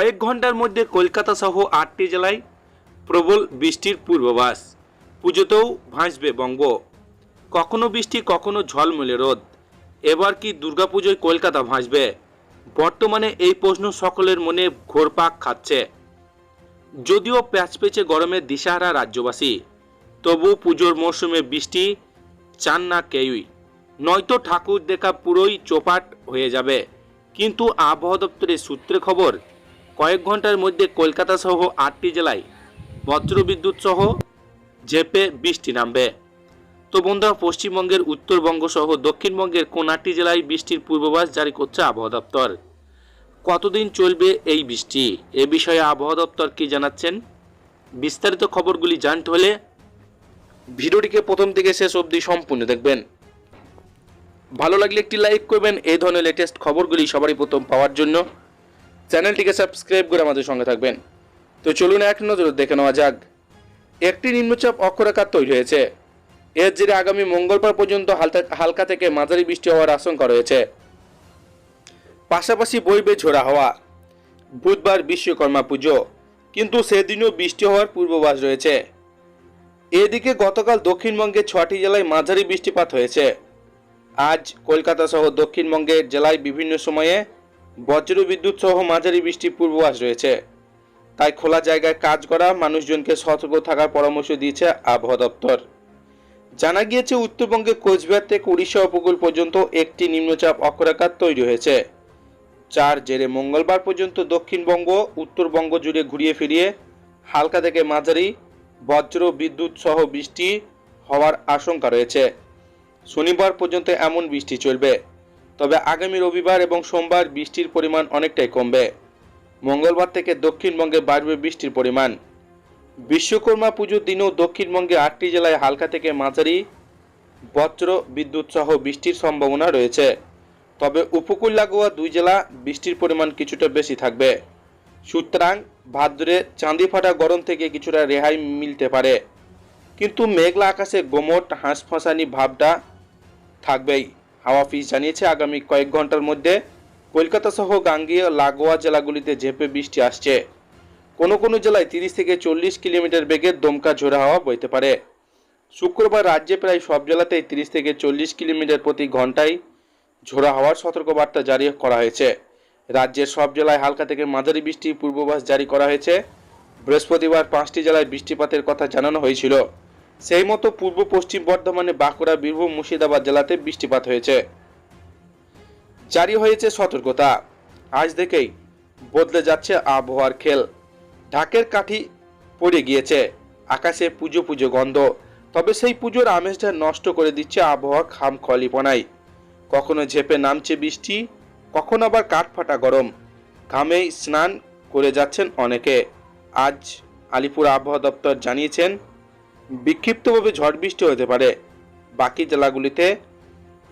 কয়েক ঘণ্টার মধ্যে কলকাতা সহ আটটি জেলায় প্রবল বৃষ্টির পূর্বাভাস। পুজোতেও ভাসবে বঙ্গ। কখনো বৃষ্টি, কখনো ঝলমলে রোদ। এবার কি দুর্গাপুজোয় কলকাতা ভাসবে? বর্তমানে এই প্রশ্ন সকলের মনে ঘোরপাক খাচ্ছে। যদিও প্যাচপেচে গরমের দিশাহারা রাজ্যবাসী, তবু পুজোর মরশুমে বৃষ্টি চান না কেউই। নয়তো ঠাকুর দেখা পুরোই চোপাট হয়ে যাবে। কিন্তু আবহাওয়া দপ্তরের সূত্রে খবর কয়েক ঘণ্টার মধ্যে কলকাতা সহ আটটি জেলায় বজ্রবিদ্যুৎ সহ ঝেপে বৃষ্টি নামবে। তো বন্ধুরা, পশ্চিমবঙ্গের উত্তরবঙ্গ সহ দক্ষিণবঙ্গের কোন আটটি জেলায় বৃষ্টির পূর্বাভাস জারি করছে আবহাওয়া দপ্তর? কতদিন চলবে এই বৃষ্টি? এ বিষয়ে আবহাওয়া দপ্তর কি জানাচ্ছেন? বিস্তারিত খবরগুলি জানতে হলে ভিডিওটিকে প্রথম থেকে শেষ অবধি সম্পূর্ণ দেখবেন। ভালো লাগলে একটি লাইক করবেন। এই ধরনের লেটেস্ট খবরগুলি সবারই প্রথম পাওয়ার জন্য। চ্যানেলটিকে সাবস্ক্রাইব করে আমাদের সঙ্গে থাকবেন। তো চলুন এক নজরে দেখে নেওয়া যাক। একটি নিম্নচাপ অক্ষরেখা তৈরি হয়েছে। এর জেরে আগামী মঙ্গলবার পর্যন্ত হালকা থেকে মাঝারি বৃষ্টি হওয়ার আশঙ্কা রয়েছে। পাশাপাশি বইবে ঝোড়া হওয়া। বুধবার বিশ্বকর্মা পুজো, কিন্তু সেদিনও বৃষ্টি হওয়ার পূর্বাভাস রয়েছে। এদিকে গতকাল দক্ষিণবঙ্গের ছটি জেলায় মাঝারি বৃষ্টিপাত হয়েছে। আজ কলকাতা সহ দক্ষিণবঙ্গের জেলায় বিভিন্ন সময়ে বজ্র বিদ্যুৎ সহ মাঝারি বৃষ্টির পূর্বাভাস রয়েছে। তাই খোলা জায়গায় কাজ করা মানুষজনকে সতর্ক থাকার পরামর্শ দিয়েছে আবহাওয়া দপ্তর। জানা গিয়েছে উত্তরবঙ্গে কোচবিহার থেকে উড়িষ্যা উপকূল পর্যন্ত একটি নিম্নচাপ অক্ষরাকার তৈরি হয়েছে। চার জেরে মঙ্গলবার পর্যন্ত দক্ষিণবঙ্গ, উত্তরবঙ্গ জুড়ে ঘুরিয়ে ফিরিয়ে হালকা থেকে মাঝারি বজ্র বিদ্যুৎ সহ বৃষ্টি হওয়ার আশঙ্কা রয়েছে। শনিবার পর্যন্ত এমন বৃষ্টি চলবে। তবে আগামী রবিবার এবং সোমবার বৃষ্টির পরিমাণ অনেকটাই কমবে। মঙ্গলবার থেকে দক্ষিণবঙ্গে বাড়বে বৃষ্টির পরিমাণ। বিশ্বকর্মা পুজোর দিনেও দক্ষিণবঙ্গে আটটি জেলায় হালকা থেকে মাঝারি বজ্র বিদ্যুৎ সহ বৃষ্টির সম্ভাবনা রয়েছে। তবে উপকূল লাগোয়া দুই জেলা বৃষ্টির পরিমাণ কিছুটা বেশি থাকবে। সুতরাং ভাদ্রে চাঁদি ফাটা গরম থেকে কিছুটা রেহাই মিলতে পারে। কিন্তু মেঘলা আকাশে গোমট, হাঁসফাঁসানি ভাবটা থাকবেই। হাওয়া অফিস জানিয়েছে, আগামী কয়েক ঘণ্টার মধ্যে কলকাতা সহ গাঙ্গীয় লাগোয়া জেলাগুলিতে ঝেপে বৃষ্টি আসছে। কোনো কোনো জেলায় তিরিশ থেকে চল্লিশ কিলোমিটার বেগে দমকা ঝোড়া হাওয়া বইতে পারে। শুক্রবার রাজ্যে প্রায় সব জেলাতেই তিরিশ থেকে চল্লিশ কিলোমিটার প্রতি ঘন্টায় ঝোড়া হাওয়ার সতর্কবার্তা জারি করা হয়েছে। রাজ্যের সব জেলায় হালকা থেকে মাঝারি বৃষ্টির পূর্বাভাস জারি করা হয়েছে। বৃহস্পতিবার পাঁচটি জেলায় বৃষ্টিপাতের কথা জানানো হয়েছিল। সেই মতো পূর্ব পশ্চিম বর্ধমানে বাঁকুড়া, বীরভূম, মুর্শিদাবাদ জেলাতে বৃষ্টিপাত হয়েছে। জারি হয়েছে সতর্কতা। আজ থেকেই বদলে যাচ্ছে আবহাওয়ার খেল। ঢাকের কাঠি পড়ে গিয়েছে। আকাশে পুজো পুজো গন্ধ। তবে সেই পুজোর আমেজটা নষ্ট করে দিচ্ছে আবহাওয়া খাম খলিপনায় কখনো ঝেপে নামছে বৃষ্টি, কখনো আবার কাঠফাটা গরম। ঘামেই স্নান করে যাচ্ছেন অনেকে। আজ আলিপুর আবহাওয়া দপ্তর জানিয়েছেন বিক্ষিপ্তভাবে ঝড় বৃষ্টি হতে পারে। বাকি জেলাগুলিতে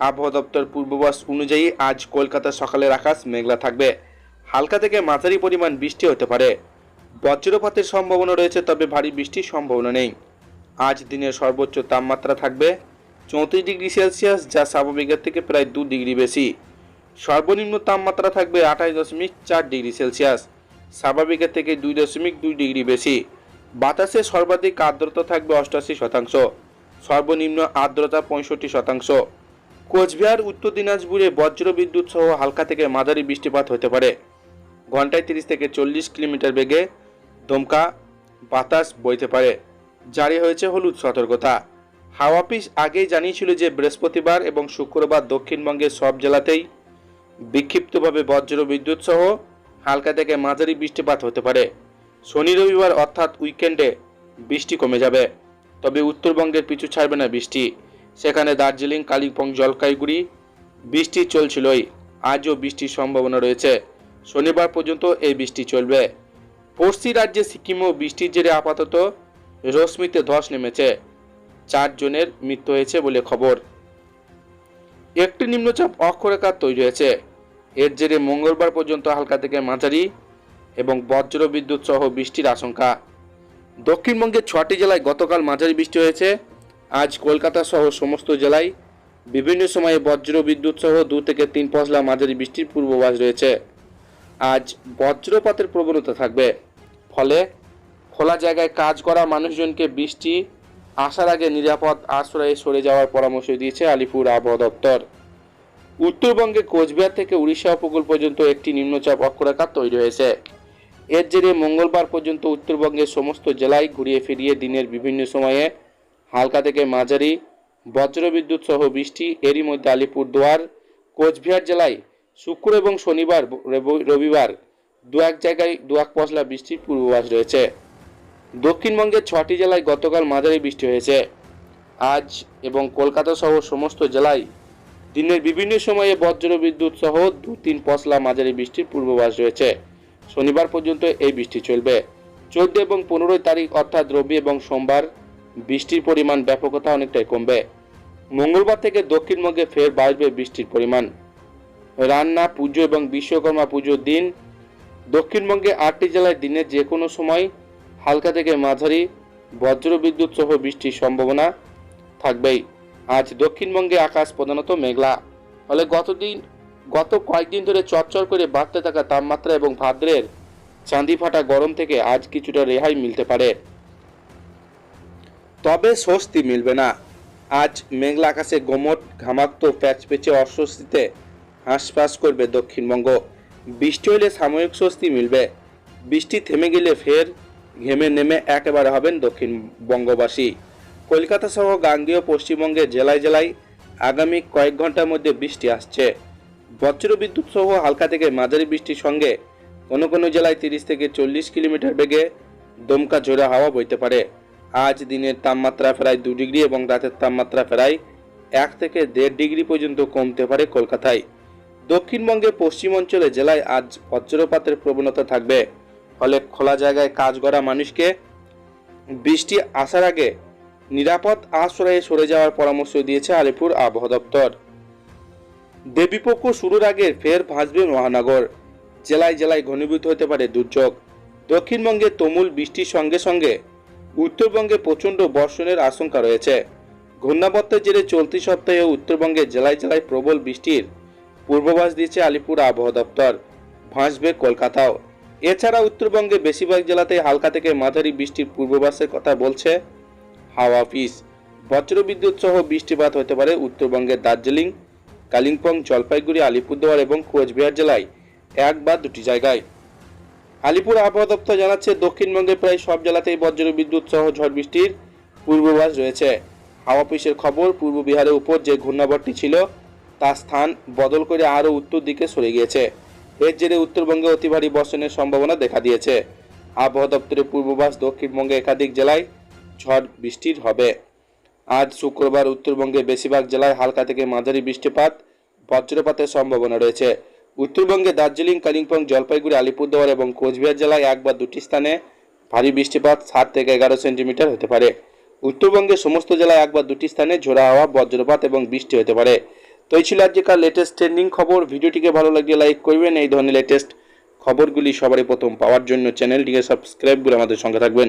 আবহাওয়া দপ্তর পূর্বাভাস অনুযায়ী আজ কলকাতা সকালের আকাশ মেঘলা থাকবে। হালকা থেকে মাঝারি পরিমাণ বৃষ্টি হতে পারে। বজ্রপাতের সম্ভাবনা রয়েছে, তবে ভারী বৃষ্টির সম্ভাবনা নেই। আজ দিনের সর্বোচ্চ তাপমাত্রা থাকবে চৌত্রিশ ডিগ্রি সেলসিয়াস, যা স্বাভাবিকের থেকে প্রায় দু ডিগ্রি বেশি। সর্বনিম্ন তাপমাত্রা থাকবে আঠাশ দশমিক চার ডিগ্রি সেলসিয়াস, স্বাভাবিকের থেকে দুই দশমিক দুই ডিগ্রি বেশি। বাতাসে সর্বাধিক আর্দ্রতা থাকবে অষ্টাশি শতাংশ, সর্বনিম্ন আর্দ্রতা পঁয়ষট্টি শতাংশ। কোচবিহার, উত্তর দিনাজপুরে বজ্র বিদ্যুৎ সহ হালকা থেকে মাঝারি বৃষ্টিপাত হতে পারে। ঘন্টায় তিরিশ থেকে চল্লিশ কিলোমিটার বেগে দমকা বাতাস বইতে পারে। জারি হয়েছে হলুদ সতর্কতা। হাওয়া আগেই জানিয়েছিল যে বৃহস্পতিবার এবং শুক্রবার দক্ষিণবঙ্গের সব জেলাতেই বিক্ষিপ্তভাবে বজ্র বিদ্যুৎ সহ হালকা থেকে মাঝারি বৃষ্টিপাত হতে পারে। শনি রবিবার অর্থাৎ উইকেন্ডে বৃষ্টি কমে যাবে। তবে উত্তরবঙ্গের পিছু ছাড়বে না বৃষ্টি। সেখানে দার্জিলিং, কালিম্পং, জলপাইগুড়ি বৃষ্টি চলছিলই। আজও বৃষ্টির সম্ভাবনা রয়েছে। শনিবার পর্যন্ত এই বৃষ্টি চলবে। পড়শি রাজ্যে সিকিমেও বৃষ্টির জেরে আপাতত রশ্মিতে ধস নেমেছে। চারজনের মৃত্যু হয়েছে বলে খবর। একটি নিম্নচাপ অক্ষরেখা তৈরি হয়েছে। এর জেরে মঙ্গলবার পর্যন্ত হালকা থেকে মাঝারি এবং বজ্র বিদ্যুৎ সহ বৃষ্টির আশঙ্কা। দক্ষিণবঙ্গের ছটি জেলায় গতকাল মাঝারি বৃষ্টি হয়েছে। আজ কলকাতা সহ সমস্ত জেলায় বিভিন্ন সময়ে বজ্র বিদ্যুৎ সহ দু থেকে তিন পশলা মাঝারি বৃষ্টির পূর্বাভাস রয়েছে। আজ বজ্রপাতের প্রবণতা থাকবে। ফলে খোলা জায়গায় কাজ করা মানুষজনকে বৃষ্টি, আসার আগে নিরাপদ আশ্রয়ে সরে যাওয়ার পরামর্শ দিয়েছে আলিপুর আবহাওয়া দপ্তর। উত্তরবঙ্গে কোচবিহার থেকে উড়িষ্যা উপকূল পর্যন্ত একটি নিম্নচাপ অক্ষরেখা তৈরি হয়েছে। এর জেরে মঙ্গলবার পর্যন্ত উত্তরবঙ্গের সমস্ত জেলায় ঘুরিয়ে ফিরিয়ে দিনের বিভিন্ন সময়ে হালকা থেকে মাঝারি বজ্রবিদ্যুৎ সহ বৃষ্টি। এরই মধ্যে আলিপুরদুয়ার, কোচবিহার জেলায় শুক্র এবং শনিবার রবিবার দু এক জায়গায় দু এক পশলা বৃষ্টির পূর্বাভাস রয়েছে। দক্ষিণবঙ্গের ছটি জেলায় গতকাল মাঝারি বৃষ্টি হয়েছে। আজ এবং কলকাতা সহ সমস্ত জেলায় দিনের বিভিন্ন সময়ে বজ্র বিদ্যুৎ সহ দু তিন পশলা মাঝারি বৃষ্টির পূর্বাভাস রয়েছে। শনিবার পর্যন্ত এই বৃষ্টি চলবে। চোদ্দ এবং পনেরোই তারিখ অর্থাৎ রবি এবং সোমবার বৃষ্টির পরিমাণ ব্যাপকতা অনেকটাই কমবে। মঙ্গলবার থেকে দক্ষিণবঙ্গে ফের বাড়বে বৃষ্টির পরিমাণ। রান্না, পুজো এবং বিশ্বকর্মা পুজোর দিন। দক্ষিণবঙ্গে আটটি জেলায় দিনের যে কোনো সময় হালকা থেকে মাঝারি বজ্রবিদ্যুৎ সহ বৃষ্টির সম্ভাবনা থাকবেই। আজ দক্ষিণবঙ্গে আকাশ প্রধানত মেঘলা। ফলে গতদিন গত কয়েকদিন ধরে চরচর করে বাড়তে থাকা তাপমাত্রা এবং ভাদ্রের চাঁদি ফাটা গরম থেকে আজ কিছুটা রেহাই মিলতে পারে। তবে স্বস্তি মিলবে না। আজ মেঘলা আকাশে গোমট, ঘামাক্ত প্যাচপেচে অস্বস্তিতে হাঁসফাঁস করবে দক্ষিণবঙ্গ। বৃষ্টি হলে সাময়িক স্বস্তি মিলবে। বৃষ্টি থেমে গেলে ফের ঘেমে নেমে একেবারে হবেন দক্ষিণবঙ্গবাসী। কলকাতা সহ গাঙ্গেয় পশ্চিমবঙ্গের জেলায় জেলায় আগামী কয়েক ঘণ্টার মধ্যে বৃষ্টি আসছে। বজ্র বিদ্যুৎ সহ হালকা থেকে মাঝারি বৃষ্টির সঙ্গে কোনো কোনো জেলায় তিরিশ থেকে চল্লিশ কিলোমিটার বেগে দমকা ঝোড়া হাওয়া বইতে পারে। আজ দিনের তাপমাত্রা প্রায় দু ডিগ্রি এবং রাতের তাপমাত্রা প্রায় এক থেকে দেড় ডিগ্রি পর্যন্ত কমতে পারে কলকাতায়। দক্ষিণবঙ্গের পশ্চিম অঞ্চলে জেলায় আজ বজ্রপাতের প্রবণতা থাকবে। ফলে খোলা জায়গায় কাজ করা মানুষকে বৃষ্টি আসার আগে নিরাপদ আশ্রয়ে সরে যাওয়ার পরামর্শ দিয়েছে আলিপুর আবহাওয়া দপ্তর। দেবীপক্ষ শুরুর আগে ফের ভাসবে মহানগর। জেলায় জেলায় ঘনীভূত হতে পারে দুর্যোগ। দক্ষিণবঙ্গে তুমুল বৃষ্টির সঙ্গে সঙ্গে উত্তরবঙ্গে প্রচণ্ড বর্ষণের আশঙ্কা রয়েছে। ঘূর্ণাবর্তের জেরে চলতি সপ্তাহে উত্তরবঙ্গে জেলায় জেলায় প্রবল বৃষ্টির পূর্বাভাস দিয়েছে আলিপুর আবহাওয়া দপ্তর। ভাসবে কলকাতাও। এছাড়া উত্তরবঙ্গে বেশিরভাগ জেলাতেই হালকা থেকে মাঝারি বৃষ্টির পূর্বাভাসের কথা বলছে হাওয়া অফিস। বজ্রবিদ্যুৎ সহ বৃষ্টিপাত হতে পারে উত্তরবঙ্গের দার্জিলিং। কালিম্পং, জলপাইগুড়ি, আলিপুরদুয়ার এবং কোচবিহার জেলায় এক বা দুটি জায়গায়। আলিপুর আবহাওয়া দপ্তর জানাচ্ছে দক্ষিণবঙ্গের প্রায় সব জেলাতেই বজ্রবিদ্যুৎ সহ ঝড় বৃষ্টির পূর্বাভাস রয়েছে। হাওয়া অফিসের খবর, পূর্ব বিহারের উপর যে ঘূর্ণাবর্তটি ছিল, তার স্থান বদল করে আরও উত্তর দিকে সরে গিয়েছে। এর জেরে উত্তরবঙ্গে অতি ভারী বর্ষণের সম্ভাবনা দেখা দিয়েছে। আবহাওয়া দপ্তরের পূর্বাভাস দক্ষিণবঙ্গে একাধিক জেলায় ঝড় বৃষ্টির হবে। আজ শুক্রবার উত্তরবঙ্গের বেশিরভাগ জেলায় হালকা থেকে মাঝারি বৃষ্টিপাত, বজ্রপাতের সম্ভাবনা রয়েছে। উত্তরবঙ্গে দার্জিলিং, কালিম্পং, জলপাইগুড়ি, আলিপুরদুয়ার এবং কোচবিহার জেলায় এক বা দুটি স্থানে ভারী বৃষ্টিপাত, সাত থেকে এগারো সেন্টিমিটার হতে পারে। উত্তরবঙ্গের সমস্ত জেলায় এক বা দুটি স্থানে ঝোড়া হাওয়া, বজ্রপাত এবং বৃষ্টি হতে পারে। তো এই ছিল আজকের লেটেস্ট ট্রেন্ডিং খবর। ভিডিওটিকে ভালো লাগলে লাইক করবেন। এই ধরনের লেটেস্ট খবরগুলি সবারই প্রথম পাওয়ার জন্য চ্যানেলটিকে সাবস্ক্রাইব করে আমাদের সঙ্গে থাকবেন।